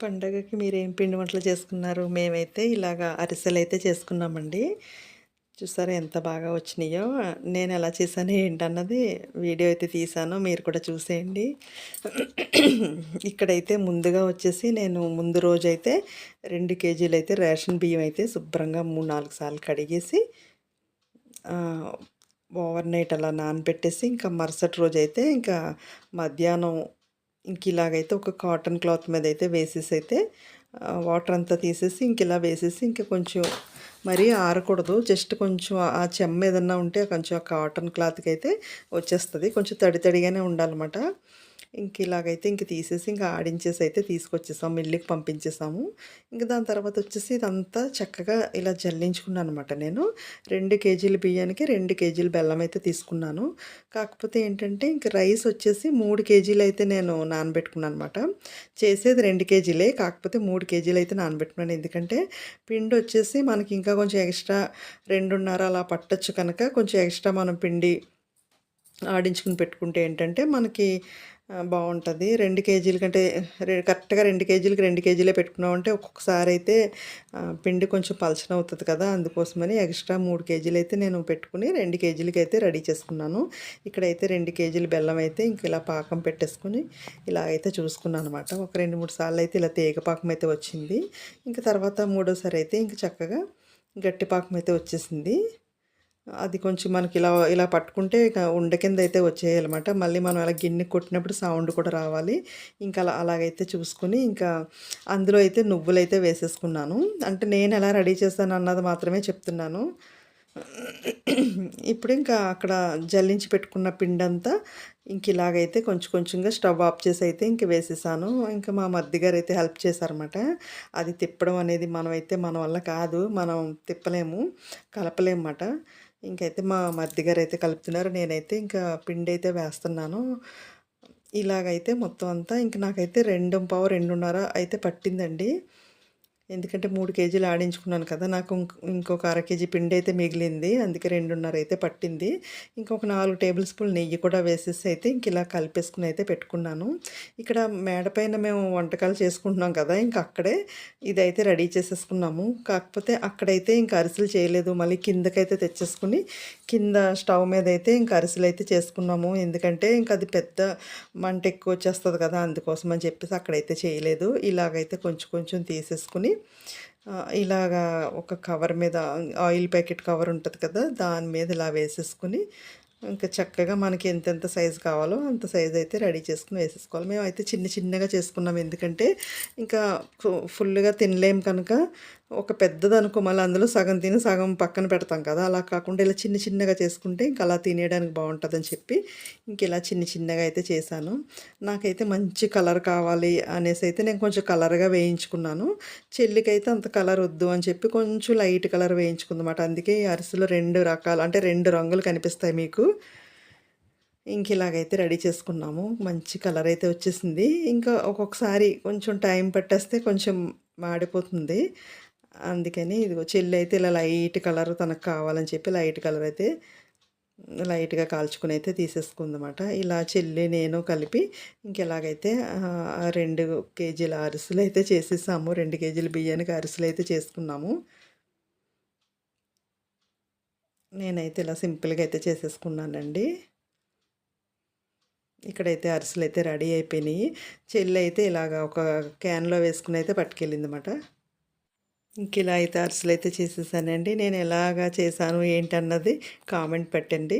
పండగకి మీరేం పిండి వంటలు చేసుకున్నారు? మేమైతే ఇలాగా అరిసెలు అయితే చేసుకున్నామండి. చూసారా ఎంత బాగా వచ్చినాయో. నేను ఎలా చేశాను ఏంటన్నది వీడియో అయితే తీసాను మీరు కూడా చూసేయండి. ఇక్కడైతే ముందుగా వచ్చేసి నేను ముందు రోజు అయితే రెండు కేజీలు అయితే రేషన్ బియ్యం అయితే శుభ్రంగా మూడు నాలుగు సార్లు కడిగేసి ఓవర్ నైట్ అలా నానబెట్టేసి ఇంకా మరుసటి రోజు అయితే ఇంకా మధ్యాహ్నం ఇంక ఇలాగైతే ఒక కాటన్ క్లాత్ మీద అయితే వేసేసి అయితే వాటర్ అంతా తీసేసి ఇంక ఇలా వేసేసి ఇంక కొంచెం మరీ ఆరకూడదు. జస్ట్ కొంచెం ఆ చెమ్మ ఏదన్నా ఉంటే కొంచెం ఆ కాటన్ క్లాత్కి అయితే వచ్చేస్తుంది. కొంచెం తడి తడిగానే ఉండాలన్నమాట. ఇంక ఇలాగైతే ఇంక తీసేసి ఇంకా ఆడించేసి అయితే తీసుకొచ్చేసాం మిల్లుకి పంపించేసాము. ఇంక దాని తర్వాత వచ్చేసి ఇదంతా చక్కగా ఇలా జల్లించుకున్నాను అనమాట నేను. రెండు కేజీల బియ్యానికి రెండు కేజీల బెల్లం అయితే తీసుకున్నాను. కాకపోతే ఏంటంటే ఇంక రైస్ వచ్చేసి మూడు కేజీలు అయితే నేను నానబెట్టుకున్నాను అనమాట చేసేది రెండు కేజీలే కాకపోతే మూడు కేజీలు అయితే నానబెట్టుకున్నాను. ఎందుకంటే పిండి వచ్చేసి మనకి ఇంకా కొంచెం ఎక్స్ట్రా రెండున్నర అలా పట్టచ్చు కనుక కొంచెం ఎక్స్ట్రా మనం పిండి ఆడించుకుని పెట్టుకుంటే ఏంటంటే మనకి బాగుంటుంది. రెండు కేజీల కంటే కరెక్ట్గా రెండు కేజీలకి రెండు కేజీలే పెట్టుకున్నామంటే ఒక్కొక్కసారి అయితే పిండి కొంచెం పలచన అవుతుంది కదా అందుకోసమని ఎక్స్ట్రా మూడు కేజీలు అయితే నేను పెట్టుకుని రెండు కేజీలకి అయితే రెడీ చేసుకున్నాను. ఇక్కడైతే రెండు కేజీలు బెల్లం అయితే ఇంక ఇలా పాకం పెట్టేసుకుని ఇలా అయితే చూసుకున్నాను అనమాట ఒక రెండు మూడు సార్లు అయితే ఇలా తేగ పాకం అయితే వచ్చింది. ఇంకా తర్వాత మూడోసారి అయితే ఇంక చక్కగా గట్టి పాకం అయితే వచ్చేసింది. అది కొంచెం మనకి ఇలా ఇలా పట్టుకుంటే ఉండ కింద అయితే వచ్చేయాలన్నమాట. మళ్ళీ మనం అలా గిన్నె కొట్టినప్పుడు సౌండ్ కూడా రావాలి. ఇంకా అలా అలాగైతే చూసుకుని ఇంకా అందులో అయితే నువ్వులు అయితే వేసేసుకున్నాను. అంటే నేను ఎలా రెడీ చేస్తాను అన్నది మాత్రమే చెప్తున్నాను. ఇప్పుడు ఇంకా అక్కడ జల్లించి పెట్టుకున్న పిండంతా ఇంక ఇలాగైతే కొంచెం కొంచెంగా స్టవ్ ఆఫ్ చేసి అయితే ఇంక వేసేసాను. ఇంకా మా మద్దిగారు అయితే హెల్ప్ చేశారన్నమాట. అది తిప్పడం అనేది మనమైతే మన వల్ల కాదు. మనం తిప్పలేము కలపలేము అన్నమాట. ఇంకైతే మా మధ్య అయితే కలుపుతున్నారు. నేనైతే ఇంకా పిండి అయితే వేస్తున్నాను. ఇలాగైతే మొత్తం అంతా ఇంక నాకైతే రెండు పావు రెండున్నర అయితే పట్టిందండి. ఎందుకంటే మూడు కేజీలు ఆడించుకున్నాను కదా నాకు ఇంకొక అర కేజీ పిండి అయితే మిగిలింది. అందుకే రెండున్నర అయితే పట్టింది. ఇంకొక నాలుగు టేబుల్ స్పూన్ నెయ్యి కూడా వేసేసి అయితే ఇంక ఇలా కలిపేసుకుని అయితే పెట్టుకున్నాను. ఇక్కడ మేడపైన మేము వంటకాలు చేసుకుంటున్నాం కదా ఇంక అక్కడే ఇదైతే రెడీ చేసేసుకున్నాము. కాకపోతే అక్కడైతే ఇంక అరిసెలు చేయలేదు. మళ్ళీ కిందకైతే తెచ్చేసుకుని కింద స్టవ్ మీద అయితే ఇంక అరిసెలు అయితే చేసుకున్నాము. ఎందుకంటే ఇంక అది పెద్ద మంట ఎక్కువ వచ్చేస్తుంది కదా అందుకోసం అని చెప్పేసి అక్కడైతే చేయలేదు. ఇలాగైతే కొంచెం కొంచెం తీసేసుకుని ఇలాగా ఒక కవర్ మీద ఆయిల్ ప్యాకెట్ కవర్ ఉంటుంది కదా దాని మీద ఇలా వేసేసుకుని ఇంకా చక్కగా మనకి ఎంతెంత సైజు కావాలో అంత సైజు అయితే రెడీ చేసుకుని వేసేసుకోవాలి. మేము అయితే చిన్న చిన్నగా చేసుకున్నాం. ఎందుకంటే ఇంకా ఫుల్గా తినలేం కనుక ఒక పెద్దది అనుకో మళ్ళీ అందులో సగం తిని సగం పక్కన పెడతాం కదా. అలా కాకుండా ఇలా చిన్న చిన్నగా చేసుకుంటే ఇంకా అలా తినేయడానికి బాగుంటుందని చెప్పి ఇంక ఇలా చిన్న చిన్నగా అయితే చేశాను. నాకైతే మంచి కలర్ కావాలి అనేసి అయితే నేను కొంచెం కలర్గా వేయించుకున్నాను. చెల్లికైతే అంత కలర్ వద్దు అని చెప్పి కొంచెం లైట్ కలర్ వేయించుకుందన్నమాట. అందుకే ఈ అరిసెలో రెండు రకాలు అంటే రెండు రంగులు కనిపిస్తాయి మీకు. ఇంక ఇలాగైతే రెడీ చేసుకున్నాము. మంచి కలర్ అయితే వచ్చేసింది. ఇంకా ఒక్కొక్కసారి కొంచెం టైం పట్టేస్తే కొంచెం మాడిపోతుంది. అందుకని ఇదిగో చెల్లి అయితే ఇలా లైట్ కలర్ తనకు కావాలని చెప్పి లైట్ కలర్ అయితే లైట్గా కాల్చుకుని అయితే తీసేసుకుందన్నమాట. ఇలా చెల్లి నేను కలిపి ఇంకెలాగైతే రెండు కేజీల అరిసెలు అయితే చేసేసాము. రెండు కేజీల బియ్యానికి అరిసెలు అయితే చేసుకున్నాము. నేనైతే ఇలా సింపుల్గా అయితే చేసేసుకున్నానండి. ఇక్కడైతే అరిసెలు అయితే రెడీ అయిపోయినాయి. చెల్లి అయితే ఇలాగ ఒక క్యాన్లో వేసుకుని అయితే పట్టుకెళ్ళింది అనమాట ఇంక ఇలా అయితే అరిసెలు అయితే చేసేసానండి. నేను ఎలాగా చేశాను ఏంటన్నది కామెంట్ పెట్టండి.